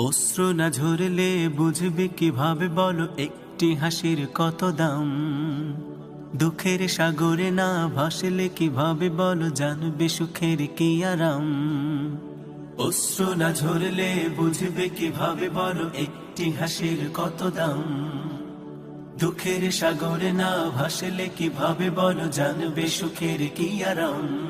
অশ্রু না ঝরলে বুঝবে কীভাবে? বলো, একটি হাসির কত দাম? দুঃখের সাগরে না ভাসলে কীভাবে? বলো, জানবে সুখের কি আরাম? অশ্রু না ঝরলে বুঝবে কীভাবে? বলো, একটি হাসির কত দাম? দুঃখের সাগরে না ভাসলে কীভাবে? বলো, জানবে সুখের কি আরাম?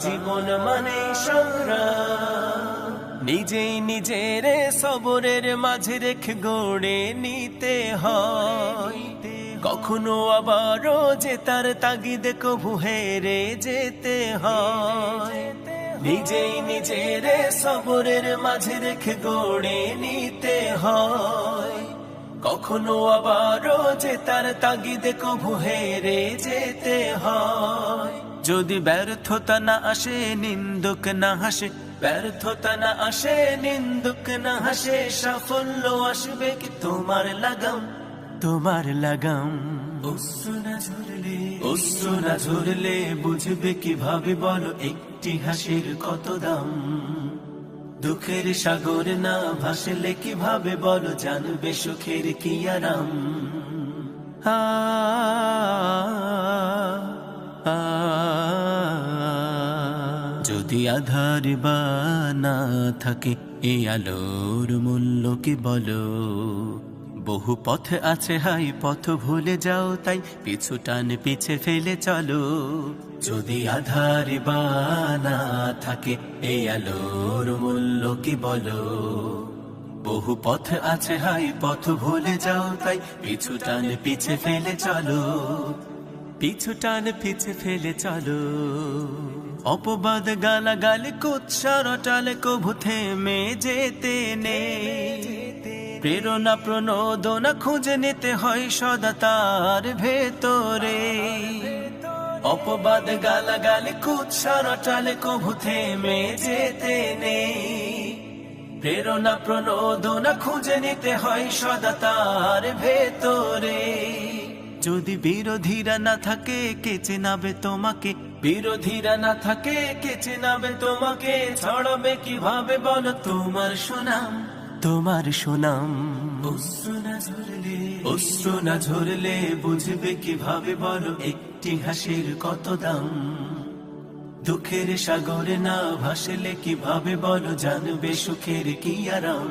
জীবন মানে সংগ্রাম। নিজেই নিজের সবরের মাঝে রেখে গড়ে নিতে হয়। কখনো আবারও যে তার তাগিদে কভু হেরে যেতে হয়। নিজেই নিজের সবরের মাঝে রেখে গড়ে নিতে হয়। কখনো আবারও যে তার তাগিদে কভু হেরে যেতে হয়। যদি ব্যর্থতা না আসে নিন্দুক না হাসে ব্যর্থতা না আসে নিন্দুক না হাসে সাফল্য আসবে কি তোমার লাগাম? তোমার লাগাম। অশ্রু না ঝরলে ঝরলে বুঝবে কীভাবে বলো একটি হাসির কত দাম? দুঃখের সাগর না ভাসলে কীভাবে বলো জানবে সুখের কি আরাম? আ, আ, আধার বা না থাকে এই আলোর মূল্য কি বলো? বহু পথ আছে হাই পথ, ভুলে যাও তাই পিছু টান, পিছে ফেলে চলো। যদি আধার বা না থাকে এই আলোর মূল্য কি বলো? বহু পথ আছে হাই পথ, ভুলে যাও তাই পিছু টান, পিছে ফেলে চলো। পিছু টান, পিছে ফেলে চলো। অপবাদ গালা গালে কুৎসার টালে কভু থেমে যেতে নেই। প্রেরণা প্রণোদনা খুঁজে নিতে হয় সদা তার ভেতরে। অপবাদ গালা গালে কুৎসার টালে কভু থেমে যেতে নেই। প্রেরণা প্রণোদনা খুঁজে নিতে হয় সদা তার ভেতরে। যদি বিরোধীরা না থাকে, কে চেনাবে তোমাকে? বিরোধীরা না থাকে, কে চেনাবে তোমাকে? ছড়াবে কীভাবে বলো? তোমার সুনাম তোমার সুনাম। অশ্রু না ঝরলে বুঝবে কীভাবে বলো? একটি হাসির কত দাম? দুঃখের সাগরে না ভাসলে কীভাবে বলো? জানবে সুখের কি আরাম?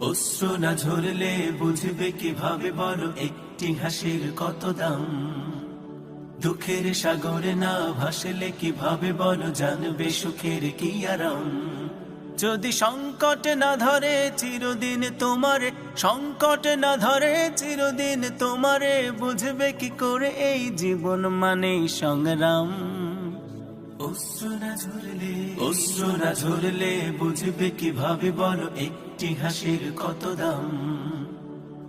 অশ্রু না ঝরলে বুঝবে কীভাবে একটি হাসির কত দাম। দুঃখের সাগরে না ভাসলে কীভাবে জানবে সুখের কি আরাম। যদি সংকট না ধরে চিরদিন তোমারে, সংকট না ধরে চিরদিন তোমারে, বুঝবে কি করে এই জীবন মানে সংগ্রাম। অশ্রু না ঝরলে, অশ্রু না ঝরলে বুঝবে কীভাবে বলো একটি হাসির কত দাম?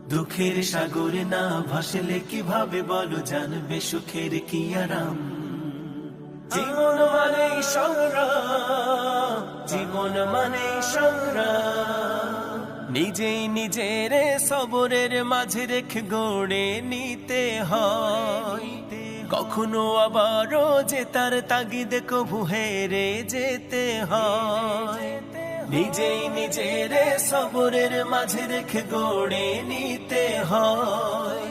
দুঃখের সাগরে না ভাসলে কীভাবে বলো জানবে সুখের কি আরাম? জীবন মানে জীবন মানে সংগ্রাম। নিজেই নিজের সবরের মাঝে রেখে গড়ে নিতে হয়। কখনো আবারও যে তার তাগিদে কভু হেরে যেতে হয়। নিজেই নিজের সবরের মাঝে রেখে গড়ে নিতে হয়।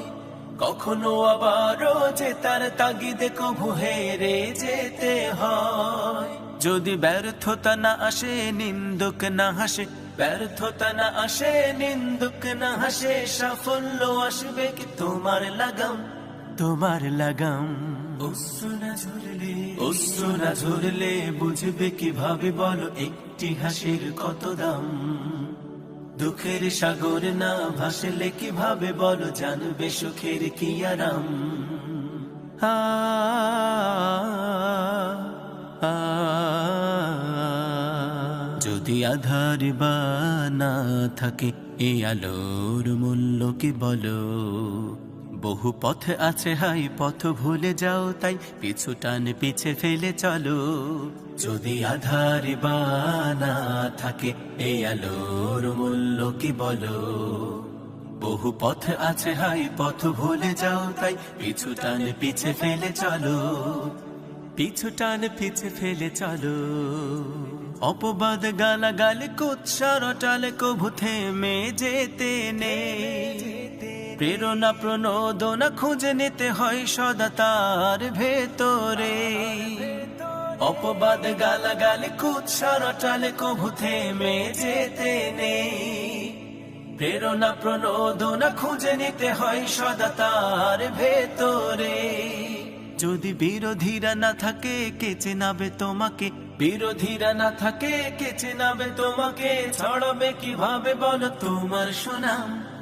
কখনো আবারও যে তার তাগিদে কভু হেরে যেতে হয়। যদি ব্যর্থতা না আসে নিন্দুক না হাসে ব্যর্থতা না আসে নিন্দুক না হাসে সাফল্য আসবে কি তোমার লাগাম? তোমার লাগাম। অশ্রু না ঝরলে অশ্রু না ঝরলে বুঝবে কীভাবে বলো একটি হাসির কত দাম? দুঃখের সাগর না ভাসলে কীভাবে বলো জানবে সুখের কি আরাম? যদি আধার বা না থাকে এই আলোর মূল্য কি বলো? বহু পথ আছে, হাই পথ ভুলে যাও তাই পিছু টান পিছে ফেলে চলো। যদি আধার বা না থাকে এই আলোর মূল্য কি বলো? বহু পথ আছে, হাই পথ ভুলে যাও তাই পিছু টান পিছে ফেলে চলো। পিছু টান পিছে ফেলে চলো। অপবাদ গালা গালে কুৎসার টালে কভু থেমে যেতে নেই। প্রেরণা প্রণোদনা খুঁজে নিতে হয় সদা তার ভেতরে। অপবাদ গালা গালে কুৎসার টালে কভু থেমে যেতে নেই। প্রেরণা প্রণোদনা খুঁজে নিতে হয় সদা তার ভেতরে। যদি বিরোধীরা না থাকে, কে চেনাবে তোমাকে? বিরোধীরা না থাকে, কে চেনাবে তোমাকে? ছড়াবে কীভাবে বলো তোমার সুনাম?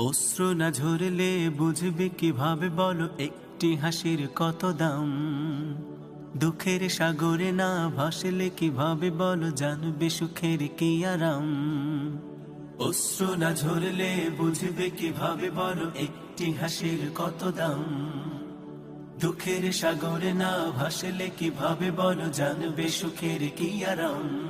অশ্রু না ঝরলে বুঝবে কীভাবে বলো, একটি হাসির কত দাম? দুঃখের সাগরে না ভাসলে কীভাবে বলো, জানবে সুখের কি আরাম? অশ্রু না ঝরলে বুঝবে কীভাবে বলো, একটি হাসির কত দাম? দুঃখের সাগরে না ভাসলে কীভাবে বলো, জানবে সুখের কি আরাম?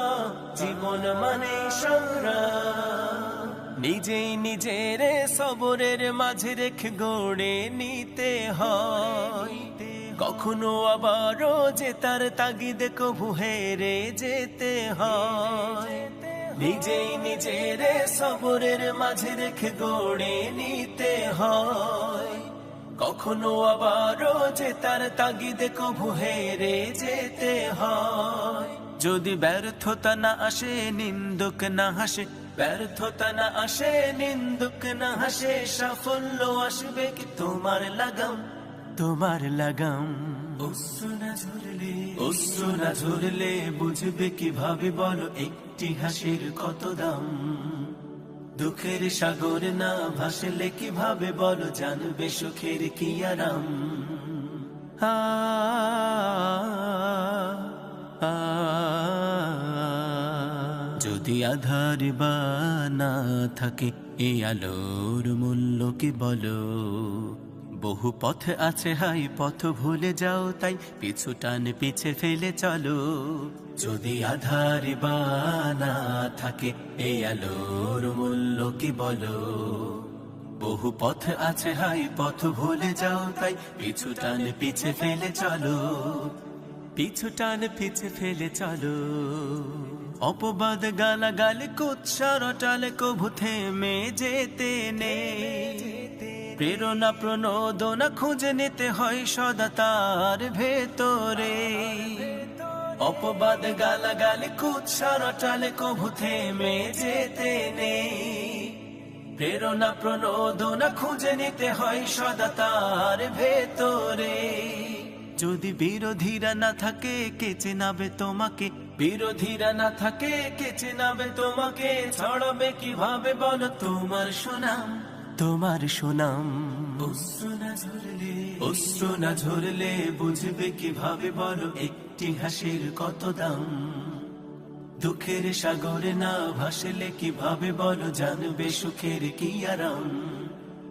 জীবন মানে সংগ্রাম। নিজেই নিজের সবরের মাঝে রেখে গড়ে নিতে হয়। কখনো আবারও যে তার তাগিদে হেরে যেতে হয়। নিজেই নিজের সবরের মাঝে রেখে গড়ে নিতে হয়। কখনো আবারও যে তার তাগিদে হেরে যেতে হয়। যদি ব্যর্থতা না আসে নিন্দুক না হাসে ব্যর্থতা না আসে নিন্দুক না হাসে সাফল্য আসবে কি তোমার লাগাম? তোমার লাগাম। অশ্রু না ঝরলে বুঝবে কীভাবে বলো একটি হাসির কত দাম? দুঃখের সাগর না ভাসলে কীভাবে বলো জানবে সুখের কি আরাম? আ, যদি আধার বা না থাকে এই আলোর মূল্য কি বলো? বহু পথ আছে হাই পথ, ভুলে যাও তাই পিছু টান, পিছে ফেলে চলো। যদি আধার বা না থাকে এই আলোর মূল্য কি বলো? বহু পথ আছে হাই পথ, ভুলে যাও তাই পিছু টান, পিছে ফেলে চলো। পিছু টান, পিছে ফেলে চলো। অপবাদ গালা গালে কুৎসার টালে কভু থেমে যেতে নেই। প্রেরণা প্রণোদনা খুঁজে নিতে হয় সদা তার ভেতরে। অপবাদ গালা গালে কুৎসার টালে কভু থেমে যেতে নেই। প্রেরণা প্রণোদনা খুঁজে নিতে হয় সদা তার ভেতরে। যদি বিরোধীরা না থাকে, কে চেনাবে তোমাকে? বিরোধীরা না থাকে, কে চেনাবে তোমাকে? ছড়াবে কীভাবে বলো? তোমার সুনাম তোমার সুনাম। অশ্রু না ঝরলে বুঝবে কীভাবে বলো? একটি হাসির কত দাম? দুঃখের সাগরে না ভাসলে কীভাবে বলো? জানবে সুখের কি আরাম?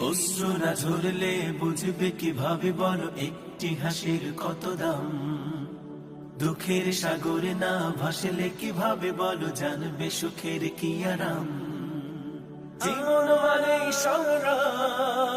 অশ্রু না ঝরলে বুঝবে কীভাবে বলো একটি হাসির কত দাম? দুঃখের সাগরে না ভাসলে কীভাবে বলো জানবে সুখের কি আরাম? জীবন মানে সংগ্রাম।